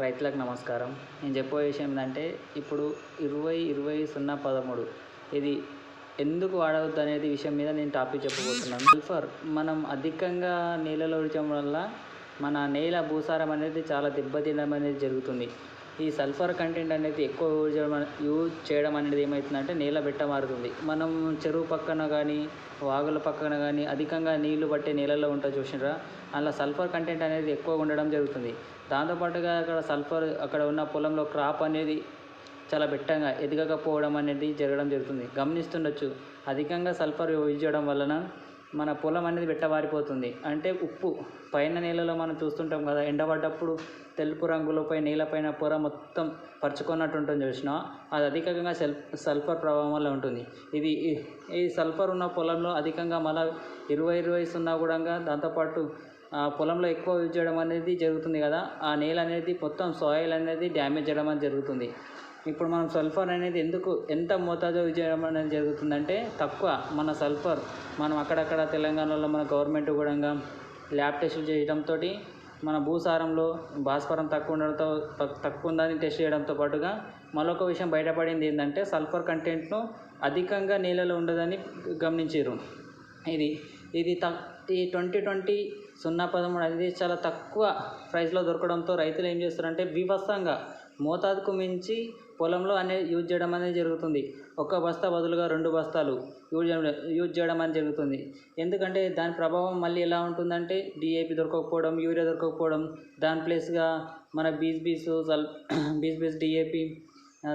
రైతులకు నమస్కారం. నేను చెప్పే విషయం ఏంటంటే ఇప్పుడు ఇరవై ఇరవై సున్నా పదమూడు ఇది ఎందుకు వాడవద్దు అనేది విషయం మీద నేను టాపిక్ చెప్పబోతున్నాను. సల్ఫర్ మనం అధికంగా నీళ్ళలో ఉంచడం వల్ల మన నేల భూసారం అనేది చాలా దెబ్బతినడం అనేది జరుగుతుంది. ఈ సల్ఫర్ కంటెంట్ అనేది ఎక్కువ యూజ్ చేయడం యూజ్ చేయడం అనేది ఏమవుతుందంటే నేల బెట్ట మారుతుంది. మనం చెరువు పక్కన కానీ వాగుల పక్కన కానీ అధికంగా నీళ్ళు పట్టే నీళ్ళలో ఉంటుంది చూసినరా అలా సల్ఫర్ కంటెంట్ అనేది ఎక్కువగా ఉండడం జరుగుతుంది. దాంతోపాటుగా అక్కడ సల్ఫర్ అక్కడ ఉన్న పొలంలో క్రాప్ అనేది చాలా బెట్టంగా ఎదగకపోవడం అనేది జరగడం జరుగుతుంది. గమనిస్తుండొచ్చు. అధికంగా సల్ఫర్ యూజ్ చేయడం వలన మన పొలం అనేది బెట్టబారిపోతుంది అంటే ఉప్పు పైన నేలలో మనం చూస్తుంటాం కదా ఎండబడ్డప్పుడు తెలుపు రంగులోపై నేలపైన పొర మొత్తం పరుచుకున్నట్టు ఉంటుంది చూసిన అది అధికంగా సెల్ సల్ఫర్ ప్రభావం వల్ల ఉంటుంది. ఇది ఈ- సల్ఫర్ ఉన్న పొలంలో అధికంగా మళ్ళా ఇరవై ఇరవై సున్నా కూడా దాంతోపాటు ఆ పొలంలో ఎక్కువ యూజ్ చేయడం అనేది జరుగుతుంది కదా ఆ నేల అనేది మొత్తం సాయిల్ అనేది డ్యామేజ్ చేయడం అనేది జరుగుతుంది. ఇప్పుడు మనం సల్ఫర్ అనేది ఎందుకు ఎంత మోతాదు చేయడం అనేది జరుగుతుందంటే తక్కువ మన సల్ఫర్ మనం అక్కడక్కడ తెలంగాణలో మన గవర్నమెంట్ కూడా ల్యాబ్ టెస్టులు చేయడంతో మన భూసారంలో భాస్వరం తక్కువ ఉండడంతో తక్- తక్కువ ఉందని టెస్ట్ చేయడంతో పాటుగా మరొక విషయం బయటపడింది ఏంటంటే సల్ఫర్ కంటెంట్ను అధికంగా నీళ్ళలో ఉండదని గమనించారు ఇది ఇది త ఈ ట్వంటీ ట్వంటీ సున్నా పదమూడు అనేది చాలా తక్కువ ప్రైస్లో దొరకడంతో రైతులు ఏం చేస్తారంటే బీభత్సంగా మోతాదుకు మించి పొలంలో అనేది యూజ్ చేయడం అనేది జరుగుతుంది. ఒక బస్తా బదులుగా రెండు బస్తాలు యూజ్ చేయడం యూజ్ చేయడం అనేది జరుగుతుంది. ఎందుకంటే దాని ప్రభావం మళ్ళీ ఎలా ఉంటుందంటే డిఏపి దొరకకపోవడం యూరియా దొరకకపోవడం దాని ప్లేస్గా మన బీస్ బీస్ సల్ బీస్ బీస్ డిఏపి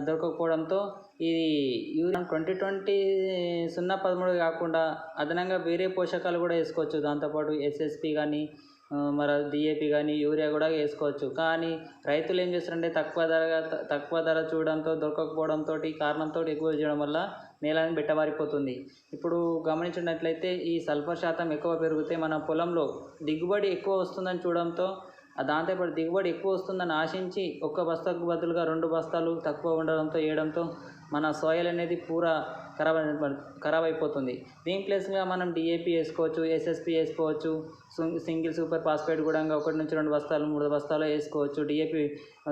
దొరకకపోవడంతో ఇది యూరియా ట్వంటీ ట్వంటీ సున్నా పదమూడు కాకుండా అదనంగా వేరే పోషకాలు కూడా వేసుకోవచ్చు. దాంతోపాటు ఎస్ఎస్పి కానీ మరి డిఏపి కానీ యూరియా కూడా వేసుకోవచ్చు. కానీ రైతులు ఏం చేస్తారంటే తక్కువ ధర తక్కువ ధర చూడడంతో దొరకకపోవడంతో కారణంతో ఎక్కువ చేయడం వల్ల నేల అనేది బెట్టబారిపోతుంది ఇప్పుడు గమనించినట్లయితే ఈ సల్ఫర్ శాతం ఎక్కువ పెరిగితే మన పొలంలో దిగుబడి ఎక్కువ వస్తుందని చూడడంతో దాంతోపాటు దిగుబడి ఎక్కువ వస్తుందని ఆశించి ఒక్క బస్తాకు బదులుగా రెండు బస్తాలు తక్కువ ఉండడంతో వేయడంతో మన సాయిల్ అనేది పూరా ఖరాబ్ ఖరాబ్ అయిపోతుంది. దీని ప్లేస్గా మనం డిఏపి వేసుకోవచ్చు ఎస్ఎస్పి వేసుకోవచ్చు సింగిల్ సూపర్ ఫాస్ఫేట్ కూడా ఒకటి నుంచి రెండు బస్తాలు మూడు బస్తాలు వేసుకోవచ్చు. డిఏపి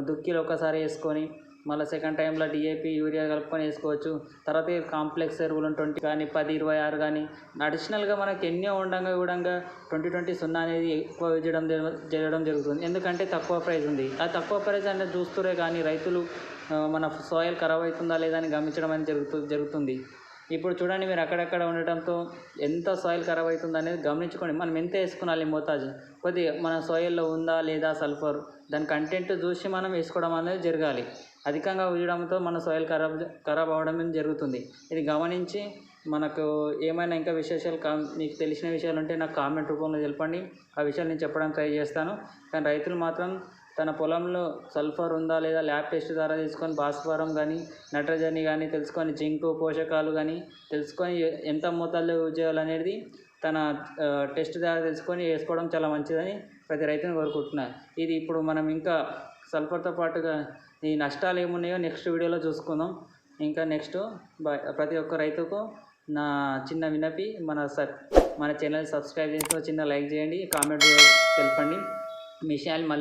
దుక్కిలో ఒకసారి వేసుకొని మళ్ళీ సెకండ్ టైంలో డిఏపి యూరియా కలుపుకొని వేసుకోవచ్చు. తర్వాత కాంప్లెక్స్ ఎరువులు ట్వంటీ కానీ పది ఇరవై ఆరు కానీ అడిషనల్గా మనకి ఎన్నో ఉండగా కూడా ట్వంటీ ట్వంటీ సున్నా అనేది ఎక్కువ యూజ్ చేయడం జరుగుతుంది. ఎందుకంటే తక్కువ ప్రైస్ ఉంది. ఆ తక్కువ ప్రైస్ అనేది చూస్తురే కానీ రైతులు మన సాయిల్ ఖరాబ్ అవుతుందా లేదా అని గమనించడం అనేది జరుగుతు జరుగుతుంది. ఇప్పుడు చూడండి మీరు అక్కడక్కడ ఉండటంతో ఎంత సాయిల్ ఖరాబ్ అవుతుంది అనేది గమనించుకోండి. మనం ఎంత వేసుకోవాలి మోతాజు? కొద్దిగా మన సాయిల్లో ఉందా లేదా సల్ఫర్ దాని కంటెంట్ చూసి మనం వేసుకోవడం అనేది జరగాలి. అధికంగా ఉయ్యడంతో మన సాయిల్ ఖరాబ్ ఖరాబ్ అవ్వడం అనేది జరుగుతుంది. ఇది గమనించి మనకు ఏమైనా ఇంకా విశేషాలు కా మీకు తెలిసిన విషయాలు ఉంటే నాకు కామెంట్ రూపంలో తెలపండి. ఆ విషయాలు నేను చెప్పడానికి ట్రై చేస్తాను. కానీ రైతులు మాత్రం తన పొలంలో సల్ఫర్ ఉందా లేదా ల్యాబ్ టెస్ట్ ద్వారా తీసుకొని భాస్వరం కానీ నట్రజని కానీ తెలుసుకొని జింకు పోషకాలు కానీ తెలుసుకొని ఎంత మోతాదులో యూజ్ చేయాలనేది తన టెస్ట్ ద్వారా తెలుసుకొని వేసుకోవడం చాలా మంచిదని ప్రతి రైతుని కోరుకుంటున్నాను ఇది ఇప్పుడు మనం ఇంకా సల్ఫర్తో పాటుగా ఈ నష్టాలు ఏమున్నాయో నెక్స్ట్ వీడియోలో చూసుకుందాం. ఇంకా నెక్స్ట్ ప్రతి ఒక్క రైతుకు నా చిన్న వినపి మన సబ్ మన ఛానల్ సబ్స్క్రైబ్ చేసి చిన్న లైక్ చేయండి కామెంట్ తెలపండి మీ విషయాలు మళ్ళీ